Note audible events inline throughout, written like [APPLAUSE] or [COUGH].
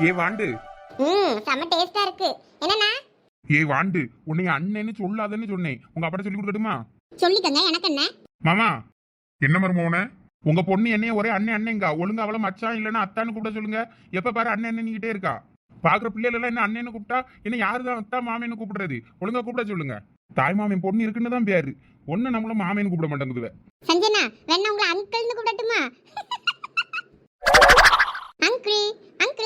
ஏ வாண்டு. ம் செம்ம டேஸ்டா இருக்கு. என்னண்ணா? ஏ வாண்டு உன்னை அண்ணன்னு சொல்லாதன்னு சொன்னேன். உங்க அப்பட சொல்லி கொடுக்கட்டுமா? சொல்லிக்கங்க எனக்கு என்ன? மாமா என்ன மருமோன உங்க பொண்ணு என்னைய ஒரே அண்ணன் அண்ணேங்கா ஒழுங்கா அவள மச்சான் இல்லைன்னா அத்தான்னு கூப்பிட சொல்லுங்க. எப்ப பாரு அண்ணன் அண்ணன்கிட்டே இருக்கா. பாக்குற பிள்ளைகள் எல்லாம் என்ன அண்ணன்னு கூப்பிட்டா என்ன யாருதான் அத்தா மாமேன்னு கூப்பிடுறது? ஒழுங்கா கூப்பிட சொல்லுங்க. தாய் மாமன் பொண்ணு இருக்குன்னு தான் பேரு. ஒன்னு நம்மள மாமேன்னு கூப்பிட மாட்டேங்குதுவ. சஞ்சனா வேணா உங்களை அங்கிள்னு கூப்பிடட்டுமா? [LAUGHS] Uncle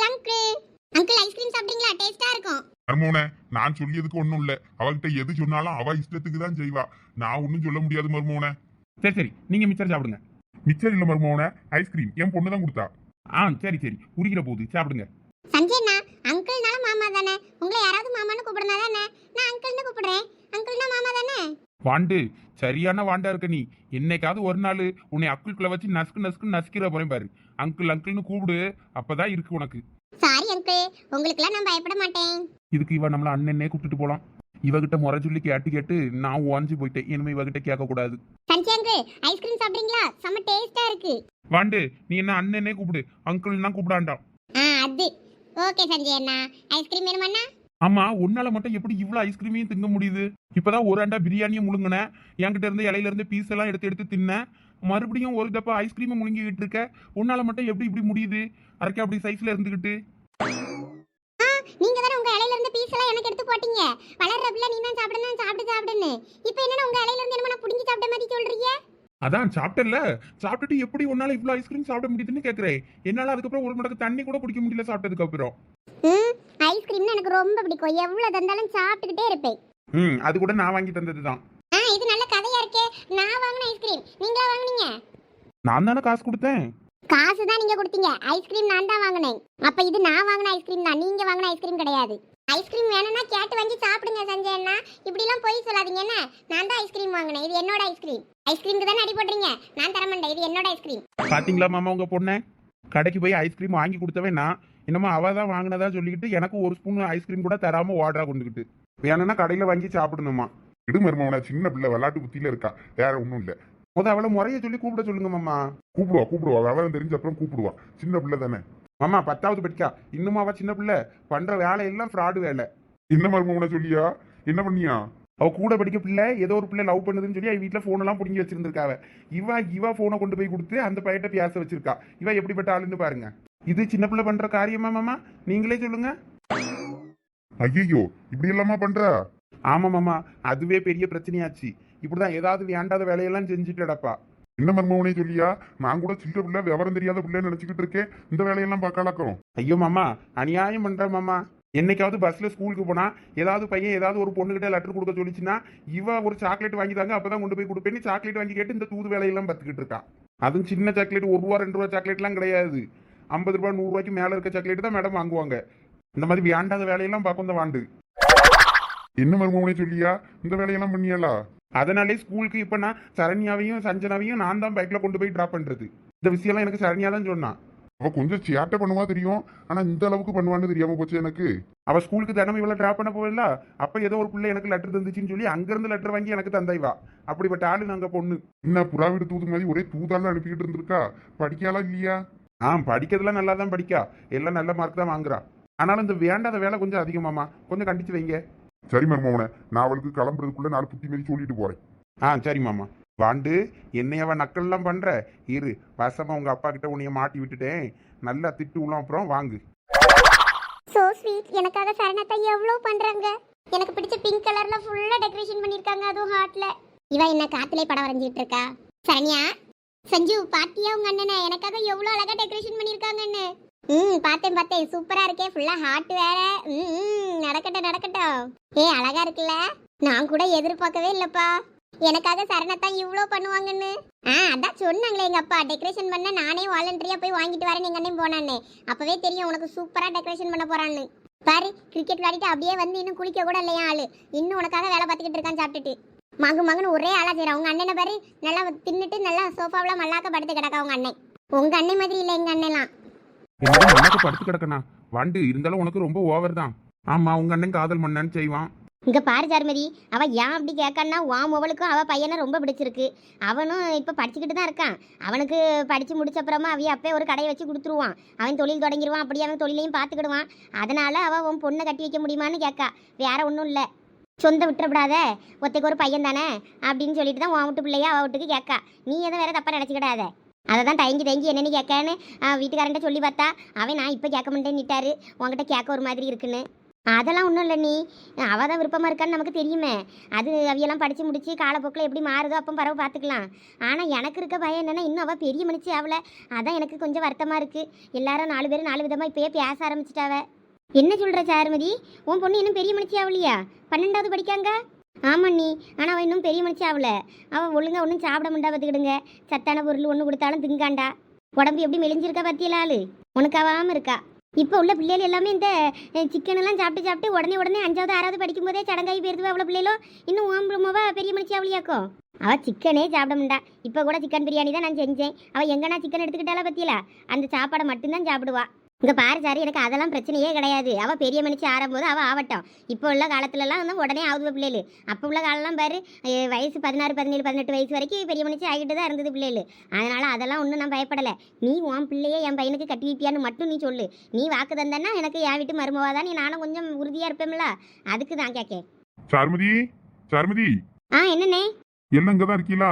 uncle uncle uncle ice cream சாப்பிட்டீங்களா? டேஸ்டா இருக்கும். மருமோனே நான் சொல்லியதுக்கு ஒண்ணும் இல்ல. அவகிட்ட எது சொன்னாலும் அவ இஷ்டத்துக்கு தான் செய்வா. நான் ஒன்னும் சொல்ல முடியாது மருமோனே. சரி சரி. நீங்க மிச்சர் சாப்பிடுங்க. மிச்சர் இல்ல மருமோனே. ஐஸ்கிரீம் என் பொண்ணு தான் கொடுத்தா. ஆ சரி சரி. உரிக்கிற போகுது சாப்பிடுங்க. சஞ்சனா வாண்டு. சரியான வாண்டா இருக்க நீ. என்னைக்காவது ஒரு நாள் உன்னை அக்குள்குள்ள வச்சு நசுக்கு நசுக்கு நசுக்கிற போறேன் பாரு. அங்கிள் அங்கிள்னு கூப்பிடு. அப்பதான் இருக்கு உனக்கு. சாரி அங்கிள் உங்களுக்குலாம் நான் பயப்பட மாட்டேன். இதுக்கு இவ நம்மள அண்ணனே கூப்பிட்டுட்டு போலாம். இவகிட்ட முறை சொல்லி கேட்டு கேட்டு நான் உடஞ்சு போயிட்டேன். இனிமே இவகிட்ட கேட்க கூடாது சஞ்சய் அங்கிள் ஐஸ்கிரீம் சாப்பிட்றீங்களா? செம்ம டேஸ்டா இருக்கு. வாண்டு நீ என்ன அண்ணனே கூப்பிடு. அங்கிள்னா கூப்பிடாண்டாம். ஆ அது. ஓகே சஞ்சய் அண்ணா. ஐஸ்கிரீம் வேணுமாண்ணா? ஆமா உன்னால மட்டும் எப்படி இவ்வளவு ஐஸ்கிரீமையும் திங்க முடியுது? இப்பதான் ஒரு அண்டா பிரியாணியும் முழுங்கினேன் என்கிட்ட இருந்து இலையில இருந்து பீஸ் எல்லாம் எடுத்து எடுத்து தின்னேன் மறுபடியும் ஒரு டப்பா ஐஸ்கிரீமை முழுங்கிக்கிட்டு இருக்க. உன்னால மட்டும் எப்படி இப்படி முடியுது? அரைக்க அப்படி சைஸ்ல இருந்துகிட்டு. நீங்க தானே உங்க இலையில இருந்து பீஸ் எல்லாம் எனக்கு எடுத்து போட்டீங்க. வளர்ற பிள்ளை நீ தான் சாப்பிடணும் சாப்பிட்டு சாப்பிடுன்னு. இப்போ என்னன்னா உங்க இலையில இருந்து என்னமா புடிங்கி சாப்பிட்ட மாதிரி சொல்றீங்க? அதான் சாப்பிட்டல சாப்பிட்டுட்டு எப்படி உன்னால இவ்வளவு ஐஸ்கிரீம் சாப்பிட முடியுதுன்னு கேக்குறேன். என்னால அதுக்கப்புறம் ஒரு மடக்கு தண்ணி கூட குடிக்க முடியல சாப்பிட்டதுக்கு அப்புறம். ஐஸ்கிரீம்னா எனக்கு ரொம்ப பிடிக்கும். எவ்வளவு தந்தாலும் சாப்பிட்டுக்கிட்டே இருப்பேன். ம் அது கூட நான் வாங்கி தந்தது தான் ஆ இது நல்ல கதையா இருக்கே. நான் வாங்கின ஐஸ்கிரீம். நீங்களா வாங்குனீங்க? நான் தானே காசு கொடுத்தேன். காசு தான் நீங்க கொடுத்தீங்க. ஐஸ்கிரீம் நான் தான் வாங்கினேன். அப்ப இது நான் வாங்கின ஐஸ்கிரீம் தான். நீங்க வாங்கின ஐஸ்கிரீம் கிடையாது. ஐஸ்கிரீம் வேணும்னா கேட்டு வாங்கி சாப்பிடுங்க சஞ்சய் அண்ணா. இப்படி எல்லாம் போய் சொல்லாதீங்க என்ன? நான் தான் ஐஸ்கிரீம் வாங்கினேன். இது என்னோட ஐஸ்கிரீம். ஐஸ்கிரீம்க்கு தான் அடி போடுறீங்க நான் தர மாட்டேன் இது என்னோட ஐஸ்கிரீம். பாத்தீங்களா மாமா உங்க பொண்ணை? கடைக்கு போய் ஐஸ்கிரீம் வாங்கி கொடுத்தவன் நான். என்னமோ அவள் தான் வாங்கினதா சொல்லிக்கிட்டு எனக்கு ஒரு ஸ்பூன் ஐஸ்கிரீம் கூட தராமல் ஓடுறா கொண்டுக்கிட்டு வேணும்னா கடையில் வாங்கி சாப்பிடணுமா? இடு மருமவனா சின்ன பிள்ளை விளாட்டு புத்தியில் இருக்கா. வேற ஒன்றும் இல்லை. முத அவளை முறைய சொல்லி கூப்பிட சொல்லுங்க மாமா. கூப்பிடுவா கூப்பிடுவா. விவரம் தெரிஞ்ச அப்புறம் கூப்பிடுவா. சின்ன பிள்ளை தானே. மாமா பத்தாவது படிக்கா. இன்னும் அவ சின்ன பிள்ளை. பண்ற வேலையெல்லாம் ஃப்ராடு வேலை. என்ன மருமவனை சொல்லியா? என்ன பண்ணியா? அவ கூட படிக்க பிள்ளை ஏதோ ஒரு பிள்ளை லவ் பண்ணுதுன்னு சொல்லி அவ வீட்டுல போன் எல்லாம் பிடிங்கி வச்சிருந்திருக்காவ இவ இவ போனை கொண்டு போய் கொடுத்து அந்த பையட்ட பேச வச்சிருக்கா. இவ எப்படிப்பட்ட ஆளுன்னு பாருங்க. இது சின்ன பிள்ளை பண்ற காரியமா மாமா? நீங்களே சொல்லுங்க. ஐயோ இப்படி எல்லாமா பண்றா? ஆமா மாமா. அதுவே பெரிய பிரச்சனையாச்சு. இப்படிதான் ஏதாவது வேண்டாத வேலையெல்லாம் செஞ்சுட்டு கிடப்பா என்ன மருமோனே சொல்லியா? நான் கூட சின்ன பிள்ளை விவரம் தெரியாத பிள்ளைன்னு நினைச்சுக்கிட்டு இருக்கேன். இந்த வேலையெல்லாம் பார்க்கலாக்கிறோம் ஐயோ மாமா. அநியாயம் பண்ற மாமா. என்னைக்காவது பஸ்ல ஸ்கூலுக்கு போனா ஏதாவது பையன் ஏதாவது ஒரு பொண்ணுகிட்ட லெட்டர் கொடுக்க சொல்லிச்சுன்னா இவ ஒரு சாக்லேட் வாங்கி தாங்க அப்பதான் கொண்டு போய் கொடுப்பேன்னு சாக்லேட் வாங்கி கேட்டு இந்த தூது வேலையெல்லாம் பார்த்துக்கிட்டு இருக்கா. அதுவும் சின்ன சாக்லேட் ஒரு ரூபா ரெண்டு ரூபா சாக்லேட்லாம் கிடையாது. ஐம்பது ரூபாய் நூறு ரூபாய்க்கு மேல இருக்க சாக்லேட் தான் மேடம் வாங்குவாங்க. இந்த மாதிரி வேண்டாத வேலையெல்லாம் பார்க்கும் இந்த வாண்டு. என்ன மருமோனே சொல்லியா? இந்த வேலையெல்லாம் பண்ணியாளா? அதனாலே ஸ்கூலுக்கு இப்ப நான் சரண்யாவையும் சஞ்சனாவையும் நான் தான் பைக்ல கொண்டு போய் டிராப் பண்றது. இந்த விஷயம்லாம் எனக்கு சரண்யா தான் சொன்னான் அவ கொஞ்சம் சேட்டை பண்ணுவா தெரியும். ஆனா இந்த அளவுக்கு பண்ணுவான்னு தெரியாம போச்சு எனக்கு. அவ ஸ்கூலுக்கு தினமும் இவ்வளவு டிராப் பண்ண போகல அப்ப ஏதோ ஒரு பிள்ளை எனக்கு லெட்டர் தந்துச்சுன்னு சொல்லி அங்கிருந்து லெட்டர் வாங்கி எனக்கு தந்தைவா அப்படிப்பட்ட ஆளு நாங்க பொண்ணு. என்ன புறா வீடு தூது மாதிரி ஒரே தூதால அனுப்பிக்கிட்டு இருந்திருக்கா? படிக்காளா இல்லையா? ஆ படிக்கிறதுலாம் நல்லா தான் படிக்கா. எல்லாம் நல்ல மார்க் தான் வாங்குறா. ஆனாலும் இந்த வேண்டாத வேலை கொஞ்சம் அதிகமாமா கொஞ்சம் கண்டிச்சு வைங்க. சரி மருமோனே நான் அவளுக்கு கிளம்புறதுக்குள்ள நாலு புத்தி மாரி சொல்லிட்டு போறேன். ஆ சரி மாமா. வாண்டு என்னையவ நக்கல்லாம் பண்ற. இரு வசமா உங்க அப்பா கிட்ட உன்னைய மாட்டி விட்டுட்டேன். நல்லா திட்டு உள்ள அப்புறம் வாங்கு. சோ ஸ்வீட் எனக்காக சரணத்தை எவ்வளவு பண்றாங்க? எனக்கு பிடிச்ச பிங்க் கலர்ல ஃபுல்லா டெக்கரேஷன் பண்ணிருக்காங்க அதுவும் ஹார்ட்ல இவ என்ன காத்துலே படம் வரைஞ்சிட்டு இருக்கா? சரண்யா? சஞ்சு பாத்தியா உங்க அண்ணனை? எனக்காக எவ்வளவு அழகா டெக்கரேஷன் பண்ணிருக்காங்கன்னு ம் பார்த்தேன் பார்த்தேன். சூப்பரா இருக்கே. ஃபுல்லா ஹார்ட் வேற. ம் நடக்கட்டும் நடக்கட்டும். ஏ அழகா இருக்குல்ல? நான் கூட எதிர்பார்க்கவே இல்லப்பா. எனக்காக சரணத்தான் இவ்வளோ பண்ணுவாங்கன்னு. ஆ அதான் சொன்னாங்களே எங்கள் அப்பா. டெக்கரேஷன் பண்ண நானே வாலண்டரியா போய் வாங்கிட்டு வரேன் எங்கள் அண்ணன் போனானே அப்பவே தெரியும் உனக்கு சூப்பரா டெக்கரேஷன் பண்ண போகிறான்னு பாரு கிரிக்கெட் விளையாடிட்டு அப்படியே வந்து இன்னும் குளிக்க கூட இல்லையா ஆளு. இன்னும் உனக்காக வேலை பார்த்துக்கிட்டு இருக்கான் சாப்பிட்டுட்டு. மகு மகன் ஒரே ஆளா செய்றான் உங்க அண்ணனை பாரு நல்லா தின்னுட்டு நல்லா சோஃபாவில் மல்லாக்க படுத்து கிடக்கா உங்க அண்ணன். உங்க அண்ணன் மாதிரி இல்லை எங்க அண்ணன்லாம். மண்ணாக்க படுத்து கிடக்கணா வாண்டு இருந்தாலும் உனக்கு ரொம்ப ஓவர் தான். ஆமா உங்க அண்ணன் காதல் மண்ணான்னு செய்வான். இங்க பாரு சாருமதி அவ ஏன் அப்படி கேட்கான்னா உன் மொபைலுக்கும் அவ பையனை ரொம்ப பிடிச்சிருக்கு. அவனும் இப்ப படிச்சுக்கிட்டு தான் இருக்கான். அவனுக்கு படிச்சு முடிச்ச அப்புறமா அவைய அப்பே ஒரு கடையை வச்சு கொடுத்துருவான். அவன் தொழில் தொடங்கிடுவான் அப்படி அவன் தொழிலையும் பார்த்துக்கிடுவான். அதனால அவ உன் பொண்ணை கட்டி வைக்க முடியுமான்னு கேட்கா. வேற ஒன்றும் இல்லை. சொந்த விட்டுறப்படாத. ஒத்தைக்கு ஒரு பையன் தானே அப்படின்னு சொல்லிட்டு தான் உன் வீட்டு பிள்ளையா அவ வீட்டுக்கு கேட்கா நீ எதுவும் வேற தப்பா நினச்சிக்கிடாத. அதை தான் தயங்கி தயங்கி என்னன்னு கேட்கன்னு வீட்டுக்காரன்ட்ட சொல்லி பார்த்தா அவன் நான் இப்போ கேட்க மாட்டேன்னுட்டாரு உன்கிட்ட கேட்க ஒரு மாதிரி இருக்குன்னு. அதெல்லாம் ஒன்றும் இல்லை நீ. அவள் தான் விருப்பமாக இருக்கான்னு நமக்கு தெரியுமே. அது அவையெல்லாம் படித்து முடிச்சு காலப்போக்கில் எப்படி மாறுதோ அப்போ பரவ பார்த்துக்கலாம். ஆனால் எனக்கு இருக்க பயம் என்னென்னா இன்னும் அவள் பெரிய மனுச்சு அவளை அதான் எனக்கு கொஞ்சம் வருத்தமாக இருக்குது எல்லாரும் நாலு பேரும் நாலு விதமாக இப்போயே பேச ஆரம்பிச்சிட்டாவே. என்ன சொல்கிற சாருமதி? உன் பொண்ணு இன்னும் பெரிய மனுஷி ஆகலையா பன்னெண்டாவது படிக்காங்க? ஆமாம் நீ ஆனால் அவன் இன்னும் பெரிய மனுஷி ஆகல அவள் ஒழுங்கா ஒன்றும் சாப்பிட முடியா பார்த்துக்கிடுங்க. சத்தான பொருள் ஒன்று கொடுத்தாலும் திங்காண்டா. உடம்பு எப்படி மெலிஞ்சிருக்கா பத்தியல ஆளு உனக்கு இருக்கா. இப்போ உள்ள பிள்ளைகள் எல்லாமே இந்த சிக்கன் எல்லாம் சாப்பிட்டு சாப்பிட்டு உடனே உடனே அஞ்சாவது ஆறாவது படிக்கும் போதே சடங்காகி போயிருது அவ்வளோ பிள்ளைகளும் இன்னும் ஓம்புறமாவா பெரிய மனுஷி அவளியாக்கும் அவ சிக்கனே சாப்பிட முடியா இப்போ கூட சிக்கன் பிரியாணி தான் நான் செஞ்சேன். அவள் எங்கன்னா சிக்கன் எடுத்துக்கிட்டாலா பத்தியல அந்த சாப்பாடை மட்டும்தான் சாப்பிடுவா. இங்க பாரு சார் எனக்கு அதெல்லாம் பிரச்சனையே கிடையாது. அவ பெரிய மனுஷி ஆறும்போது அவ ஆவட்டும். இப்போ உள்ள காலத்துலலாம் வந்து உடனே ஆகுது பிள்ளைகள். அப்போ உள்ள காலம்லாம் பாரு வயசு பதினாறு பதினேழு பதினெட்டு வயசு வரைக்கும் பெரிய மனுஷி ஆகிட்டு தான் இருந்தது பிள்ளைகள். அதனால அதெல்லாம் ஒன்றும் நான் பயப்படலை. நீ உன் பிள்ளைய என் பையனுக்கு கட்டி வைப்பியான்னு மட்டும் நீ சொல்லு. நீ வாக்கு தந்தன்னா எனக்கு என் வீட்டு மருமவா தான். நீ நானும் கொஞ்சம் உறுதியாக இருப்பேன்ல அதுக்கு தான் கேட்கேன் சாருமதி சாருமதி. ஆ என்னண்ணே? எல்லாம் இங்க தான் இருக்கீங்களா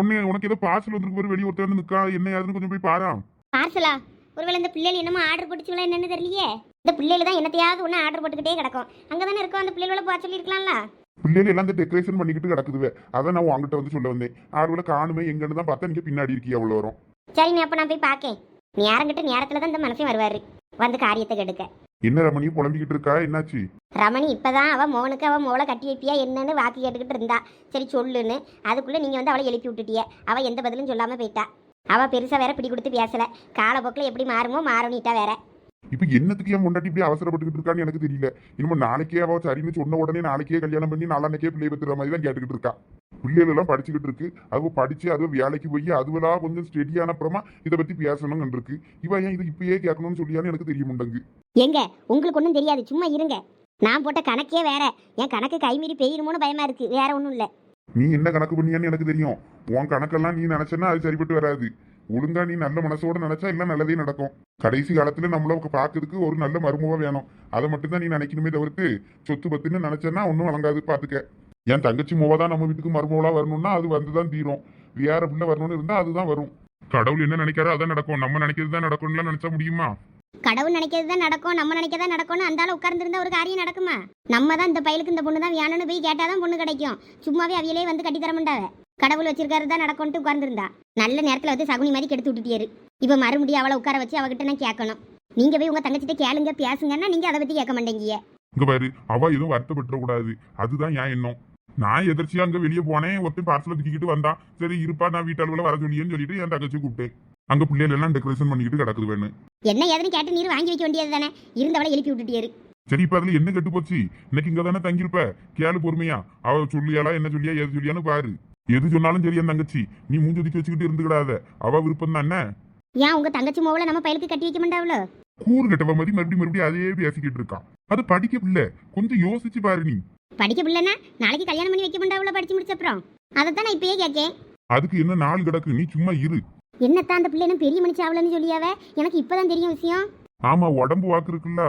உன்னை உனக்கு ஏதோ பார்சல் வந்திருக்கு வெளியே ஒருத்தர் வந்து நிக்கா என்ன யாருன்னு கொஞ்சம் போய் பாரா. பார்சலா ஒருவேளை இந்த பிள்ளைகள் என்னமோ ஆர்டர் போட்டுச்சுங்களா என்னன்னு தெரியலையே. இந்த பிள்ளைகள் தான் என்னத்தையாவது ஒன்று ஆர்டர் போட்டுக்கிட்டே கிடக்கும். அங்கே தானே இருக்கோம் அந்த பிள்ளைகளோட போக சொல்லியிருக்கலாம்ல? பிள்ளைகள் எல்லாம் இந்த டெக்கரேஷன் பண்ணிக்கிட்டு கிடக்குதுவே அதான் நான் உங்ககிட்ட வந்து சொல்ல வந்தேன். ஆறுவேளை காணுமே எங்கன்னு தான் பார்த்தா நீங்க பின்னாடி இருக்கீங்க அவ்வளோ வரும் சரிண்ணே அப்போ நான் போய் பார்க்கேன். நேரங்கிட்ட நேரத்தில் தான் இந்த மனசே வருவார். வந்து காரியத்தை கெடுக்க. என்ன ரமணி புலம்பிக்கிட்டு இருக்கா? என்னாச்சு? ரமணி இப்பதான் அவ மோனுக்கு அவ மோளை கட்டி வைப்பியா? என்னன்னு வாக்கு கேட்டுக்கிட்டு இருந்தா. சரி சொல்லுன்னு. அதுக்குள்ள நீங்க வந்து அவளை எழுப்பி விட்டுட்டிய. அவ எந்த பதிலும் சொல்லாம போயிட்டா. அவ பெருசா வேற பிடி கொடுத்து பேசல. காலப்போக்கில் எப்படி மாறுமோ மாறணிட்டா வேற. இப்போ என்னத்துக்கு என் முன்னாடி இப்படி அவசரப்பட்டுக்கிட்டு இருக்கான்னு எனக்கு தெரியல. இனிமே நாளைக்கே அவ சரின்னு சொன்ன உடனே நாளைக்கே கல்யாணம் பண்ணி நாளான்னைக்கே பிள்ளை பெற்றுற மாதிரி தான் கேட்டுக்கிட்டு இருக்கா. பிள்ளைகள் எல்லாம் படிச்சுக்கிட்டு இருக்கு. அது படிச்சு அது வேலைக்கு போய் அதுவெல்லாம் கொஞ்சம் ஸ்டெடியான அப்புறமா இதை பத்தி பேசணும்னு இருக்கு. இவ ஏன் இது இப்பயே கேட்கணும்னு சொல்லியான்னு எனக்கு தெரிய முண்டங்கு எங்க? உங்களுக்கு ஒன்றும் தெரியாது. சும்மா இருங்க. நான் போட்ட கணக்கே வேற. என் கணக்கு கைமீறி பெய்யுமோன்னு பயமா இருக்கு. வேற ஒன்றும் இல்லை. நீ என்ன கணக்கு பண்ணியான்னு எனக்கு தெரியும். உன் கணக்கெல்லாம் நீ நினைச்சேன்னா அது சரிப்பட்டு வராது. ஒழுங்கா நீ நல்ல மனசோட நினைச்சா எல்லாம் நல்லதே நடக்கும். கடைசி காலத்துல நம்மள பாக்குறதுக்கு ஒரு நல்ல மருமவா வேணும். அதை மட்டும்தான் நீ நினைக்கணுமே தவிர்த்து சொத்து பத்துன்னு நினைச்சேன்னா ஒன்றும் வழங்காது பாத்துக்க. என் தங்கச்சி மூவா தான் நம்ம வீட்டுக்கு மருமவளா வரணும்னா அது வந்துதான் தீரும். வேற பிள்ளை வரணும்னு இருந்தா அதுதான் வரும். கடவுள் என்ன நினைக்காரோ அதான் நடக்கும். நம்ம நினைக்கிறது தான் நடக்கும்லாம் நினைச்சா முடியுமா? கடவுள் நினைக்கிறது தான் நடக்கும் நம்ம நினைக்கதான் நடக்கும்னு அந்த ஆள் உட்கார்ந்துருந்தா ஒரு காரியம் நடக்குமா? நம்ம தான் இந்த பையலுக்கு இந்த பொண்ணு தான் வேணும்னு போய் கேட்டாதான் பொண்ணு கிடைக்கும். சும்மாவே அவியலே வந்து கட்டி தர மாட்டாவ. கடவுள் வச்சிருக்காரு தான் நடக்கும்ட்டு உட்கார்ந்துருந்தா. நல்ல நேரத்துல வந்து சகுனி மாதிரி கெடுத்து விட்டுட்டியாரு. இப்போ மறுபடியும் அவளை உட்கார வச்சு அவகிட்ட நான் கேட்கணும். நீங்க போய் உங்க தங்கச்சிட்ட கேளுங்க பேசுங்கன்னா நீங்க அதை பற்றி கேட்க மாட்டேங்கிய. இங்க பாரு அவ எதுவும் வருத்தப்பட்டுற கூடாது. அதுதான் ஏன் எண்ணம். நான் எதிர்ச்சியா அங்க வெளியே போனேன் ஒருத்தன் பார்சல தூக்கிக்கிட்டு வந்தான். சரி இருப்பா நான் வீட்டாளுல வர சொல்லியேன்னு சொல்லிட்டு என் தங்கச்சி கூப்பிட்டேன். அங்க பிள்ளைகள் எல்லாம் டெக்கரேஷன் பண்ணிக்கிட்டு கிடக்குது வேணும் என்ன ஏதுன்னு கேட்டு நீர் வாங்கி வைக்க வேண்டியது தானே? இருந்தவளை எழுப்பி விட்டுட்டியாரு சரி இப்ப அதுல என்ன கெட்டு போச்சு? இன்னைக்கு இங்க தானே தங்கியிருப்ப? கேளு பொறுமையா. அவ சொல்லியாளா என்ன சொல்லியா எது சொல்லியான்னு பாரு. எது சொன்னாலும் சரி என் தங்கச்சி. நீ மூஞ்சி ஒதுக்கி வச்சுக்கிட்டு இருந்துக்கிடாத. அவ விருப்பம் தானே ஏன் உங்க தங்கச்சி மோவல நம்ம பையலுக்கு கட்டி வைக்க மாட்டாவளோ கூறு கட்டவ மாதிரி மறுபடியும் மறுபடியும் அதே பேசிக்கிட்டு இருக்கான் அது படிக்க பிள்ளை கொஞ்சம் யோசிச்சு பாரு நீ. படிக்க பிள்ளைன்னா நாளைக்கு கல்யாணம் பண்ணி வைக்க மாட்டாவளோ படிச்சு முடிச்ச அப்புறம்? அதைத்தான் நான் இப்பயே கேட்கேன். அதுக்கு என்ன நாள் கிடக்கு? நீ சும்மா இரு. என்னத்தான் அந்த பிள்ளை என்ன பெரிய மனுஷி ஆகலன்னு சொல்லியாவ? எனக்கு இப்பதான் தெரியும் விஷயம். ஆமா உடம்பு வாக்கு இருக்குல்ல.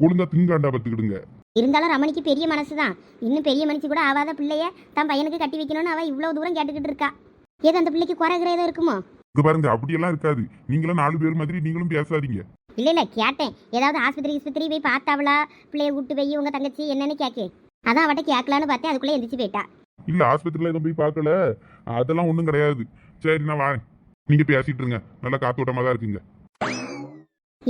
ஒழுங்கா திங்காண்டா பத்துக்கிடுங்க இருந்தாலும் ரமணிக்கு பெரிய மனசு தான் இன்னும் பெரிய மனுஷி கூட ஆவாத பிள்ளைய தன் பையனுக்கு கட்டி வைக்கணும்னு அவ இவ்வளவு தூரம் கேட்டுக்கிட்டு இருக்கா. ஏதோ அந்த பிள்ளைக்கு குறைகிற ஏதோ இருக்குமோ? இங்க பாருங்க அப்படியெல்லாம் இருக்காது. நீங்களும் நாலு பேர் மாதிரி நீங்களும் பேசாதீங்க. இல்ல இல்ல கேட்டேன். ஏதாவது ஆஸ்பத்திரி ஆஸ்பத்திரி போய் பார்த்தாவளா? பிள்ளைய விட்டு போய் உங்க தங்கச்சி என்னன்னு கேக்கேன் அதான் அவட்ட கேட்கலான்னு பார்த்தேன் அதுக்குள்ளே எந்திரிச்சு போயிட்டா. இல்ல ஆஸ்பத்திரியில எதுவும் போய் பார்க்கல. அதெல்லாம் ஒண்ணும் கிடையாது. சரி நான் வரேன். நீங்க பேசிட்டு இருங்க. நல்லா காத்தோட்டமா தான் இருக்குங்க.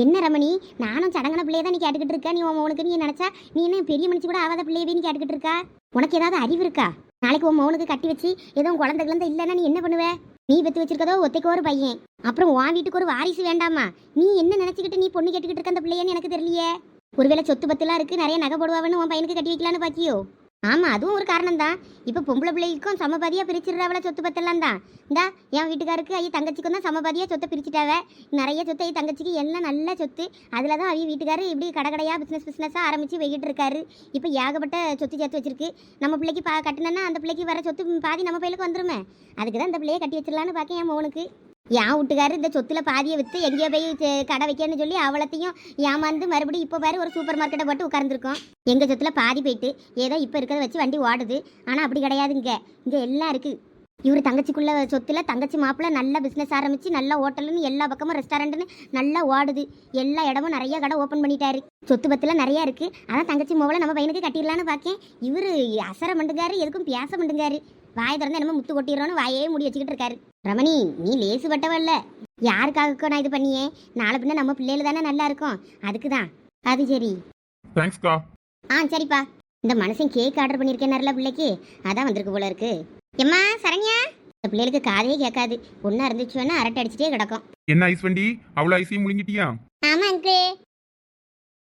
என்ன ரமணி? நானும் சடங்கன பிள்ளைய தான் நீ கேட்டுக்கிட்டு இருக்க. நீ உன் மௌனுக்கு நீ நினைச்சா? நீ என்ன பெரிய மனுஷி கூட ஆகாத பிள்ளையவே நீ கேட்டுக்கிட்டு இருக்கா? உனக்கு ஏதாவது அறிவு இருக்கா? நாளைக்கு உன் மௌனுக்கு கட்டி வச்சு ஏதோ உன் குழந்தை குழந்தை இல்லைன்னா நீ என்ன பண்ணுவ? நீ பெத்து வச்சிருக்கதோ ஒத்தைக்கு ஒரு பையன். அப்புறம் உன் வீட்டுக்கு ஒரு வாரிசு வேண்டாமா? நீ என்ன நினைச்சுக்கிட்டு நீ பொண்ணு கேட்டுக்கிட்டு இருக்க அந்த பிள்ளையன்னு எனக்கு தெரியலையே. ஒருவேளை சொத்து பத்துலாம் இருக்கு. நிறைய நகை போடுவான்னு உன் பையனுக்கு கட்டி வைக்கலான்னு பாக்கியோ ஆமாம் அதுவும் ஒரு காரணம் தான் இப்போ பொம்பளை பிள்ளைக்கும் சமபாதியாக பிரிச்சிடுறாவள சொத்து பத்தெல்லாம் தான். இந்தா என் வீட்டுக்காருக்கு ஐயா தங்கச்சிக்கும் தான் சமபாதியாக சொத்தை பிரிச்சுட்டாவ. நிறைய சொத்து ஐய தங்கச்சிக்கு எல்லாம் நல்ல சொத்து. அதில் தான் அவங்க வீட்டுக்காரு இப்படி கடை கடையாக பிஸ்னஸ் பிஸ்னஸாக ஆரம்பித்து வெயிட்டு இருக்காரு. இப்போ ஏகப்பட்ட சொத்து சேர்த்து வச்சிருக்கு. நம்ம பிள்ளைக்கு பா கட்டினா அந்த பிள்ளைக்கு வர சொத்து பாதி நம்ம பையலுக்கு வந்துருமே. அதுக்கு தான் இந்த பிள்ளையை கட்டி வச்சிடலான்னு பார்க்க என் மோனுக்கு என் வீட்டுக்காரு இந்த சொத்துல பாதியை விற்று எங்கேயோ போய் கடை வைக்கன்னு சொல்லி அவளத்தையும் ஏமாந்து மறுபடியும் இப்போ பாரு ஒரு சூப்பர் மார்க்கெட்டை போட்டு உட்கார்ந்துருக்கோம். எங்கள் சொத்துல பாதி போயிட்டு ஏதோ இப்போ இருக்கிறத வச்சு வண்டி ஓடுது. ஆனால் அப்படி கிடையாதுங்க இங்கே. எல்லாம் இருக்குது இவர் தங்கச்சிக்குள்ள சொத்துல தங்கச்சி மாப்பிள்ள நல்ல பிஸ்னஸ் ஆரம்பிச்சு நல்ல ஹோட்டல்னு எல்லா பக்கமும் ரெஸ்டாரண்ட்டுன்னு நல்லா ஓடுது. எல்லா இடமும் நிறைய கடை ஓப்பன் பண்ணிட்டாரு. சொத்து பத்துல நிறைய இருக்கு. அதான் தங்கச்சி மோவலை நம்ம பையனுக்கு கட்டிடலான்னு பார்க்கேன் இவர் அசர மண்டுங்காரு எதுக்கும் பேச மண்டுங்காரு வாயை திறந்து என்னமோ முத்து கொட்டிடுறோன்னு வாயே முடி வச்சுக்கிட்டு இருக்காரு. ரமணி நீ லேசுபட்டவ இல்ல யாருக்காக நான் இது பண்ணியே? நாளை பின்ன நம்ம பிள்ளைகள் தானே நல்லா இருக்கும். அதுக்கு தான். அது சரி. தேங்க்ஸ்க்கா ஆ சரிப்பா. இந்த மனுஷன் கேக் ஆர்டர் பண்ணியிருக்கேன்னார்ல பிள்ளைக்கு? அதான் வந்திருக்கு போல இருக்கு. எம்மா சரண்யா? இந்த பிள்ளைகளுக்கு காதே கேட்காது. ஒன்றா இருந்துச்சுன்னா அரட்டை அடிச்சுட்டே கிடக்கும். என்ன ஐஸ் வண்டி அவ்வளோ ஐஸையும் முழுங்கிட்டியா? ஆமா அங்கிள்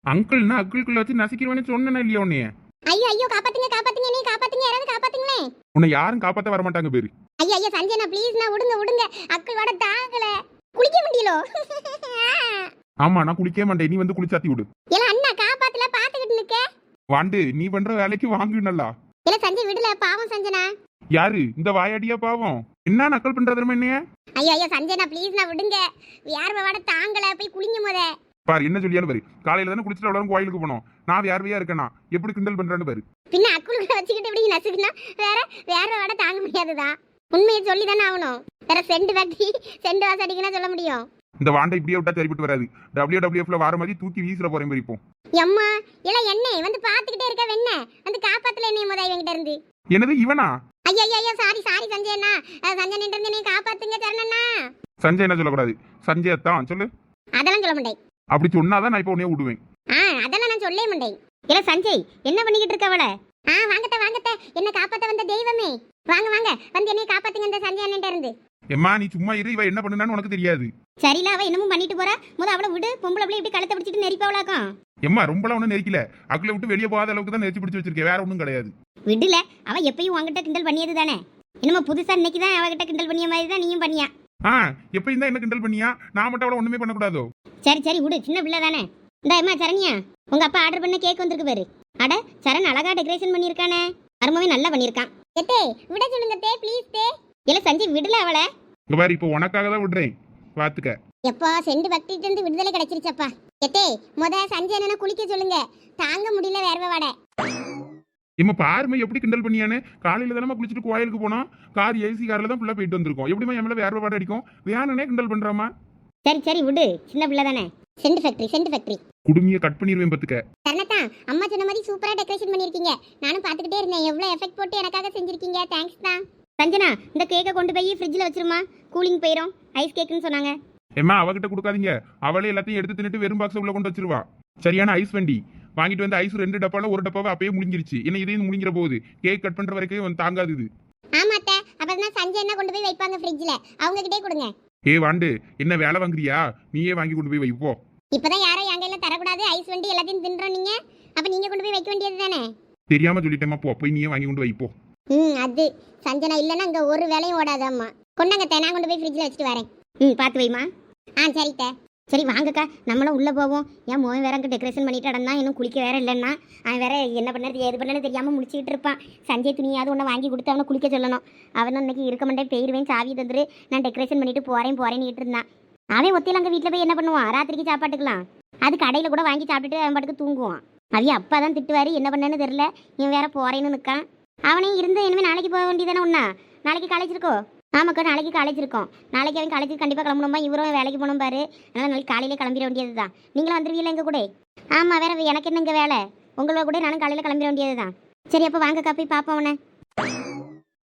அங்கிள்னா அங்கிள்குள்ள வச்சு நசிக்கிறவனே சொன்னேனா இல்லையா உன்னைய? ஐயோ ஐயோ காப்பாத்துங்க காப்பாத்துங்க நீ காப்பாத்துங்க யாராவது காப்பாத்துங்களே. உன்னை யாரும் காப்பாத்த வர மாட்டாங்க பேரு. ஐயா ஐயா சஞ்சய் நான் ப்ளீஸ் நான் விடுங்க விடுங்க அக்கள் வட தாங்கல. குளிக்க முடியலோ? ஆமா நான் குளிக்கவே மாட்டேன். நீ வந்து குளிச்சாத்தி விடு. இல்ல அண்ணா காப்பாத்துல பாத்துக்கிட்டு நிக்க. வாண்டு நீ பண்ற வேலைக்கு வாங்கு நல்லா. இல்ல சஞ்சய் விடல பாவம் சஞ்சனா. யாரு? இந்த வாயாடியா பாவம்? என்ன நக்கல் பண்றதுமே என்னைய? ஐயோ ஐயா சஞ்சய் நான் ப்ளீஸ் நான் விடுங்க. யார் வட தாங்கல போய் குளிங்க முத. பாரு என்ன சொல்லியாலும் பாரு. காலையில தானே குளிச்சுட்டு அவ்வளோ கோயிலுக்கு போனோம். நான் வேர்வையா இருக்கேனா? எப்படி கிண்டல் பண்றேன்னு பாரு. பின்ன அக்குளுக்கு வச்சுக்கிட்டு இப்படி நசுக்குனா? வேற வேற வட தாங்க முடியாதுதான் உண்மையை சொல்லி தானே ஆகணும். வேற செண்டு ஃபேக்டரி செண்டு வாசம் அடிக்கணும் சொல்ல முடியும். இந்த வாண்டை இப்படியே விட்டா சரிப்பட்டு வராது. டபிள்யூ டபிள்யூஎஃப்ல வர மாதிரி தூக்கி வீசுற போறேன் பாரு இப்போ. எம்மா இல்ல என்ன? வந்து பாத்துக்கிட்டே இருக்க வெண்ண. வந்து காப்பாத்துல என்ன முத இவங்கிட்ட இருந்து. என்னது இவனா? ஐயா ஐயா சாரி சாரி சஞ்சய் அண்ணா சஞ்சய் நின்று நீ காப்பாத்துங்க சரணண்ணா சஞ்சய் என்ன சொல்லக்கூடாது. சஞ்சய் தான் சொல்லு. அதெல்லாம் சொல்ல மாட்டேன். அப்படி சொன்னாதான் நான் இப்போ உன்னைய விடுவேன். ஆ அதெல்லாம் நான் சொல்லவே மாட்டேன் இல்ல சஞ்சய் என்ன பண்ணிக்கிட்டு இருக்க அவள? ஆ வாங்கத்த வாங்கத்த. என்ன காப்பாத்த வந்த தெய்வமே. வாங்க வாங்க. வந்து என்னை காப்பாத்துங்க இந்த சஞ்சய் அண்ணன்ட்ட இருந்து. எம்மா நீ சும்மா இரு இவ என்ன பண்ணுனான்னு உனக்கு தெரியாது. சரியில்ல அவ என்னமோ பண்ணிட்டு போறா. முத அவளை விடு பொம்பளை பிள்ளை இப்படி கழுத்தை பிடிச்சிட்டு நெரிப்பாவளாக்கும். எம்மா ரொம்பலாம் ஒன்றும் நெரிக்கல. அக்குள்ள விட்டு வெளியே போகாத அளவுக்கு தான் நெரிச்சு பிடிச்சி வச்சிருக்கேன் வேற ஒன்றும் கிடையாது. விடல அவ எப்பயும் உன்கிட்ட கிண்டல் பண்ணியது தானே என்னமோ புதுசா இன்னைக்கு தான் அவகிட்ட கிண்டல் பண்ணிய மாதிரி தான் நீயும் பண்ணியா? ஆ எப்பயும் தான் என்ன கிண்டல் பண்ணியா? நான் மட்டும் அவளை ஒண்ணுமே பண்ணக்கூடாதோ? சரி சரி விடு. சின்ன பிள்ளை தானே. இந்த அம்மா சரண்யா. உங்க அப்பா ஆர்டர் பண்ண கேக் வந்திருக்கு பாரு. அட சரண் அழகா டெக்கரேஷன் பண்ணிருக்கானே மருமவே நல்லா பண்ணிருக்கான் எத்தே விட சொல்லுங்க தே ப்ளீஸ் தே. இல்ல சஞ்சய் விடல அவளை. இங்க பாரு இப்போ உனக்காக தான் விடுறேன். பாத்துக்க. எப்பா செண்டு பக்திட்டு இருந்து விடுதலை கிடைச்சிருச்சப்பா. எத்தே முத சஞ்சய் அண்ணனை குளிக்க சொல்லுங்க. தாங்க முடியல வேர்வை வாட. இம்மா பாருமா எப்படி கிண்டல் பண்ணியானே? காலையில தானே குளிச்சுட்டு கோயிலுக்கு போனோம். கார் ஏசி கார்ல தான் ஃபுல்லா போயிட்டு வந்திருக்கோம். எப்படிமா என் மேல வேற பாடம் அடிக்கும்? வேணுனே கிண்டல் பண்றாமா சரி சரி விடு. சின்ன பிள்ளை தானே. செண்டு ஃபேக்டரி செண்டு ஃபேக்டரி குடுமிய கட் பண்ணிடுவேன் பத்துக்க. சரணத்தா அம்மா சொன்ன மாதிரி சூப்பரா டெக்கரேஷன் பண்ணிருக்கீங்க. நானும் பார்த்துக்கிட்டே இருந்தேன். எவ்வளவு எஃபெக்ட் போட்டு எனக்காக செஞ்சிருக்கீங்க. தேங்க்ஸ் தான் சஞ்சனா இந்த கேக்கை கொண்டு போய் ஃப்ரிட்ஜில் வச்சிருமா? கூலிங் போயிடும் ஐஸ் கேக்குன்னு சொன்னாங்க. ஏம்மா அவகிட்ட கொடுக்காதீங்க. அவளே எல்லாத்தையும் எடுத்து தின்னுட்டு வெறும் பாக்ஸ் உள்ள கொண்டு வச்சிருவா. சரியான ஐஸ் வண்டி. வாங்கிட்டு வந்து ஐஸ் ரெண்டு டப்பால ஒரு டப்பாவை அப்பயே முழுங்கிருச்சு என்ன இதையும் முழுங்கிற போகுது. கேக் கட் பண்ற வரைக்கும் தாங்காது இது. ஆமா அத்தை அப்பதான் சஞ்சய் என்ன கொண்டு போய் வைப்பாங்க ஃப்ரிட்ஜில் அவங்க கிட்டே கொடுங்க. ஏ வாண்டு. என்ன வேலை வாங்குறியா? நீயே வாங்கி கொண்டு போய் வைப்போ இப்பதான் யாரும் என் கையில தரக்கூடாது. ஐஸ் வண்டி எல்லாத்தையும் தின்றோம் நீங்க. அப்ப நீங்க கொண்டு போய் வைக்க வேண்டியது தானே? தெரியாம சொல்லிட்டேம்மா போ. போய் நீயே வாங்கி கொண்டு வைப்போ ம் அது. சஞ்சனா இல்லைன்னா அங்க ஒரு வேலையும் ஓடாதம்மா. கொண்டாங்க நான் கொண்டு போய் ஃப்ரிட்ஜில் வச்சுட்டு வரேன். ம் பார்த்து வைமா ஆ சரித்த. சரி வாங்கக்கா. நம்மளும் உள்ளே போவோம். ஏன் மோன் வேற அங்கே டெக்கரேஷன் பண்ணிட்டு இடம்னா இன்னும் குளிக்க வேற இல்லைன்னா. அவன் வேற என்ன பண்ணுறது எது பண்ணனு தெரியாமல் முடிச்சுக்கிட்டு இருப்பான். சஞ்சய் துணியாவது ஒன்று வாங்கி கொடுத்து அவனை குளிக்க சொல்லணும். அவன் இன்னைக்கு இருக்க மாட்டேன் போயிடுவேன் சாவி தந்துரு. நான் டெக்கரேஷன் பண்ணிட்டு போகிறேன் போகிறேன்னு இருந்தான். அவன் ஒத்தையில் அங்கே வீட்டில் போய் என்ன பண்ணுவான்? ராத்திரிக்கு சாப்பாட்டுக்கலாம் அது கடையில் கூட வாங்கி சாப்பிட்டுட்டு அவன் பாட்டுக்கு தூங்குவான். அவைய அப்பா தான் திட்டுவாரு என்ன பண்ணேன்னு தெரில இவன் வேற போகிறேன்னு நிற்கான் அவனையும் இருந்து இனிமேல் நாளைக்கு போக வேண்டியதானே ஒன்றா நாளைக்கு காலேஜ் இருக்கோ? ஆமாக்கா நாளைக்கு காலேஜ் இருக்கும். நாளைக்கு அவன் காலேஜுக்கு கண்டிப்பாக கிளம்பணுமா இவரும் வேலைக்கு போகணும் பாரு. அதனால் நாளைக்கு காலையிலே கிளம்பிட வேண்டியது தான் நீங்களும் வந்துருவீங்களா எங்கள் கூட? ஆமாம் வேற எனக்கு என்ன வேலை? உங்களோட கூட நானும் காலையில் கிளம்பிட வேண்டியது தான் சரி அப்போ வாங்கக்கா போய் பார்ப்போம் அவனை.